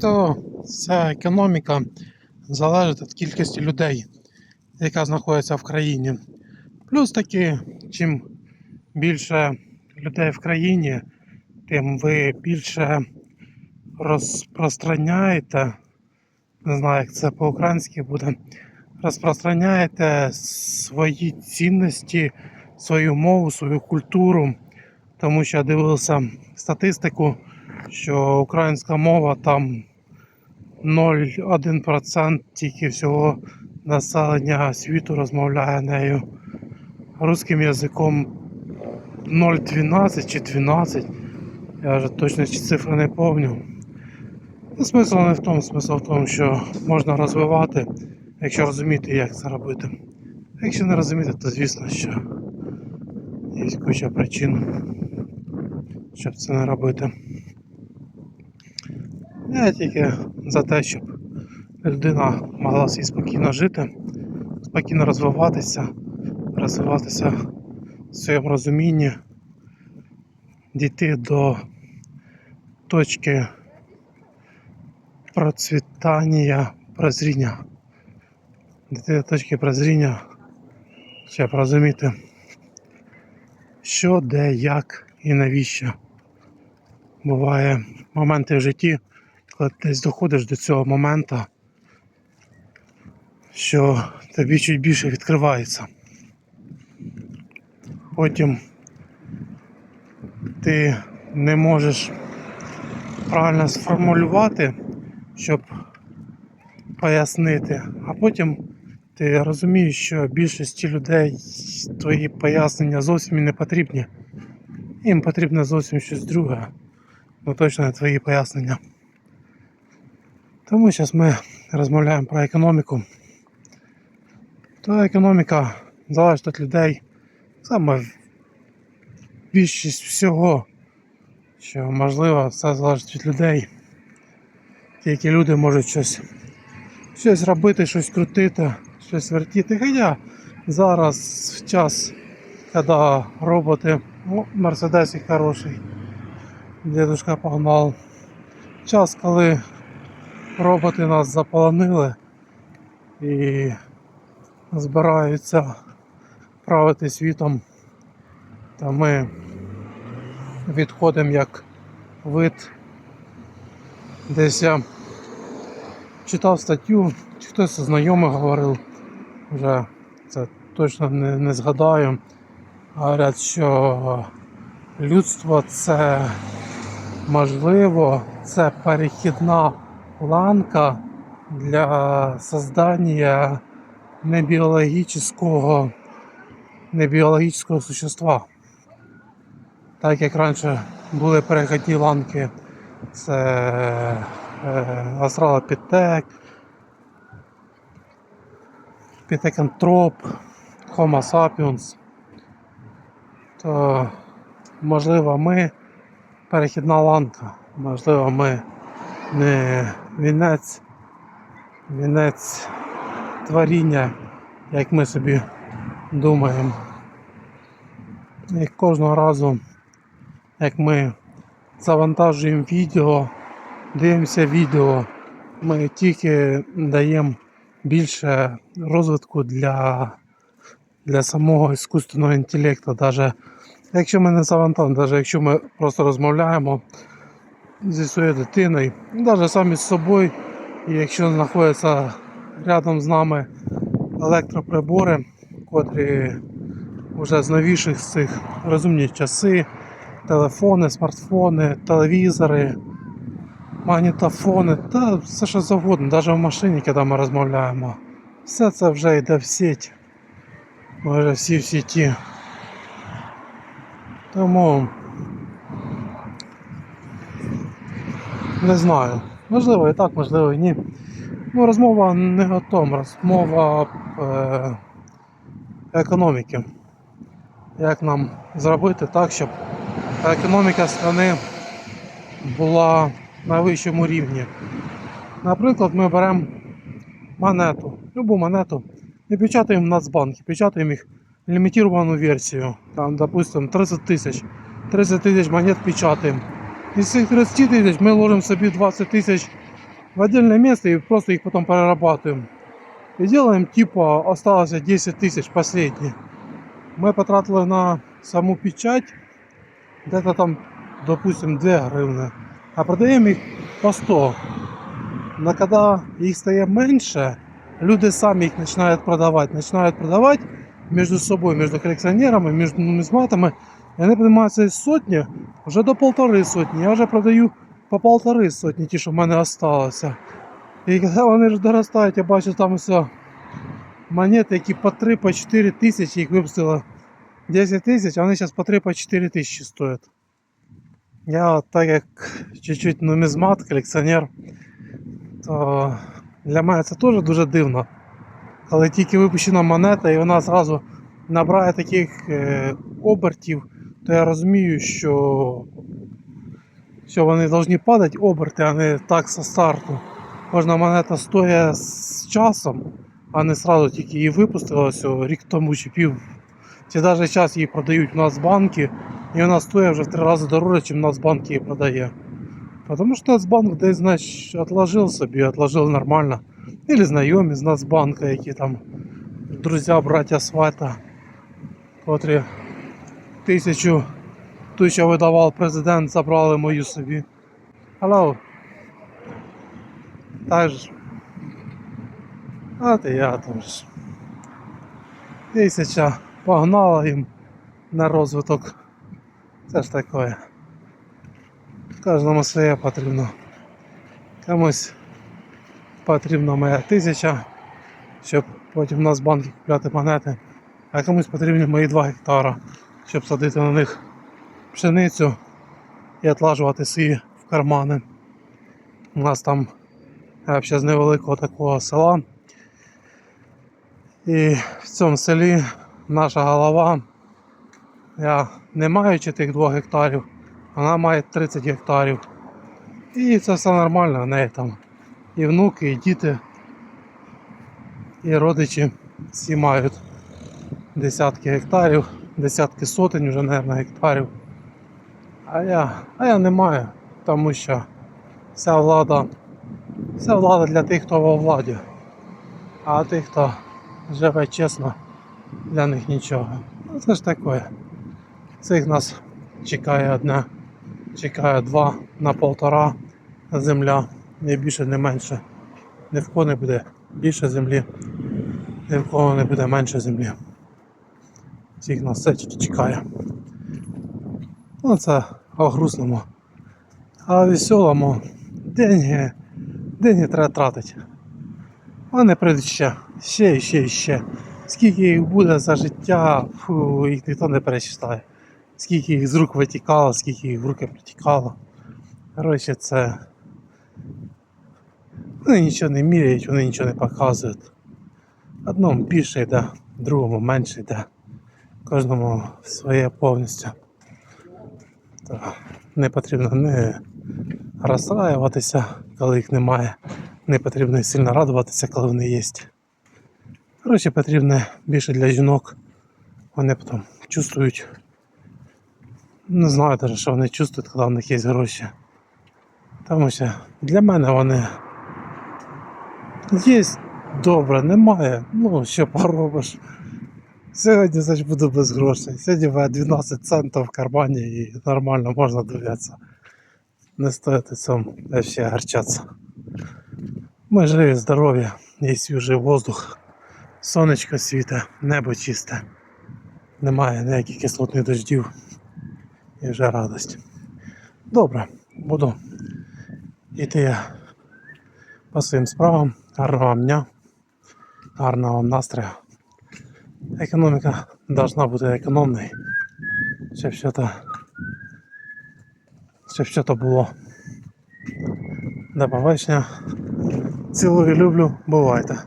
то вся економіка залежить від кількості людей, яка знаходиться в країні. Плюс таки, чим більше людей в країні, тим ви більше розпространяєте, не знаю, як це по-українськи буде, розпространяєте свої цінності, свою мову, свою культуру. Тому що я дивився статистику, що українська мова там 0,1% тільки всього населення світу розмовляє нею. Русським язиком 0,12 чи 12. Я вже точно цифри не пам'ятаю. Ну, Смисл не в тому, смисл в тому, що можна розвивати, якщо розуміти, як це робити. Якщо не розуміти, то звісно, що є куча причин, щоб це не робити. Я тільки за те, щоб людина могла собі спокійно жити, спокійно розвиватися, розвиватися в своєму розумінні, дійти до точки процвітання прозріння. Дійти до точки прозріння, щоб розуміти, що, де, як і навіщо. Буває моменти в житті, коли ти доходиш до цього моменту, що тобі чуть більше відкривається. Потім ти не можеш правильно сформулювати, щоб пояснити, а потім ти розумієш, що більшості людей твої пояснення зовсім не потрібні. Їм потрібно зовсім щось друге. Ну точно не твої пояснення. Тому зараз ми розмовляємо про економіку. То економіка залежить від людей. Саме більшість всього, що можливо, все залежить від людей. Тільки люди можуть щось, щось робити, щось крутити, щось вертіти. Хоча зараз в час, коли роботи, о, Мерседес хороший, дедушка погнал. Час, коли роботи нас заполонили і збираються правити світом, то ми відходимо як вид. Десь я читав статтю, чи хтось із знайомих говорив, вже це точно не, не згадаю. Говорять, що людство це можливо, це перехідна ланка для создання небіологічного, небіологічного существа. Так як раніше були перехідні ланки, це е, Австралопітек, Пітекантроп, Homo sapiens, то можливо ми перехідна ланка, можливо ми не вінець, вінець творіння, як ми собі думаємо. І кожного разу, як ми завантажуємо відео, дивимося відео, ми тільки даємо більше розвитку для, для самого іскусственного інтелекту. Даже якщо ми не завантажуємо, навіть якщо ми просто розмовляємо зі своєю дитиною, навіть самі з собою, і якщо знаходяться рядом з нами електроприбори, котрі вже з новіших з цих розумні часи, телефони, смартфони, телевізори, магнітофони та все що завгодно, навіть в машині, коли ми розмовляємо. Все це вже йде в сеть. Вже всі в сіті. Тому не знаю. Можливо і так, можливо і ні. Ну, розмова не о тому, розмова е, економіки. Як нам зробити так, щоб економіка країни була на вищому рівні. Наприклад, ми беремо монету, любу монету і печатаємо в Нацбанкі, печатаємо їх лімітовану версію. Там, допустим, 30 тисяч. 30 тисяч монет печатаємо. Із цих 30 тисяч ми ложимо собі 20 тисяч в отдельное место и просто их потом перерабатываем. И делаем типа осталось 10 тысяч последние. Мы потратили на саму печать где-то там, допустим, 2 гривни. А продаємо їх по 100. Но коли їх стає менше, люди самі їх починають продавати. Починають продавати між собою, між колекціонерами, між нумізматами. І вони піднімаються із сотні вже до полтори сотні. Я вже продаю по полтори сотні, ті, що в мене залишилося. І коли вони ж доростають, я бачу там все монети, які по 3 по 4 тисячі, їх випустили 10 тисяч, а вони зараз по 3 по 4 тисячі стоять. Я от так як чуть-чуть нумізмат, колекціонер, то для мене це теж дуже дивно. Коли тільки випущена монета і вона зразу набирає таких е, обертів, то я розумію, що, що вони повинні падати оберти, а не так со старту. Кожна монета стоїть з часом, а не сразу тільки її випустили ось рік тому чи пів. Чи навіть час її продають в Нацбанки, і вона стоїть вже в три рази дорожче, ніж Нацбанк її продає. Потому що Нацбанк десь, значить, отложив собі, отложив нормально. Или знайомі з Нацбанка, які там друзі, браття свата, котрі тисячу ту, що видавав президент, забрали мою собі. Hello. Так же. От і я там ж. Тисяча погнала їм на розвиток. Це ж таке. Кожному своє потрібно. Комусь потрібна моя тисяча, щоб потім на банки купляти монети, а комусь потрібні мої 2 гектара, щоб садити на них пшеницю і отлажувати свої в кармани. У нас там взагалі з невеликого такого села. І в цьому селі наша голова, я не маючи тих 2 гектарів, вона має 30 гектарів. І це все нормально, в неї там і внуки, і діти, і родичі всі мають десятки гектарів, десятки сотень вже, мабуть, гектарів. А я, а я не маю, тому що вся влада, вся влада для тих, хто во владі. А тих, хто живе чесно, для них нічого. Ну це ж таке. Цих нас чекає одне, чекає два на полтора земля, не більше, не менше. Ні в кого не буде більше землі, ні в кого не буде менше землі. Всіх нас тільки чекає. Ну це о грустному. А веселому деньги, деньги треба тратити. Вони прийдуть ще, ще і ще і ще. Скільки їх буде за життя, фу, їх ніхто не перечитає. Скільки їх з рук витікало, скільки їх в руки притікало. Коротше, це. Вони нічого не міряють, вони нічого не показують. Одному більше йде, другому менше йде. Кожному своє повністю. То не потрібно не розстраюватися, коли їх немає. Не потрібно сильно радуватися, коли вони є. Коротше, потрібно більше для жінок. Вони потім чувствують. Не знаю навіть, що вони чувствують, коли в них є гроші. Тому що для мене вони є добре, немає. Ну, що поробиш. Сьогодні значить, буду без грошей. Сьогодні має 12 центів в кармані і нормально можна дивитися. Не стоїть цьому ще гарчатися. Ми живі, здорові, є свіжий воздух, сонечко світе, небо чисте. Немає ніяких кислотних дождів. І вже радость. Добре, буду йти я по своїм справам. Гарного вам дня, гарного вам настрою. Економіка должна бути економною, щоб що то щоб що то було. До побачення. Цілую, люблю, бувайте.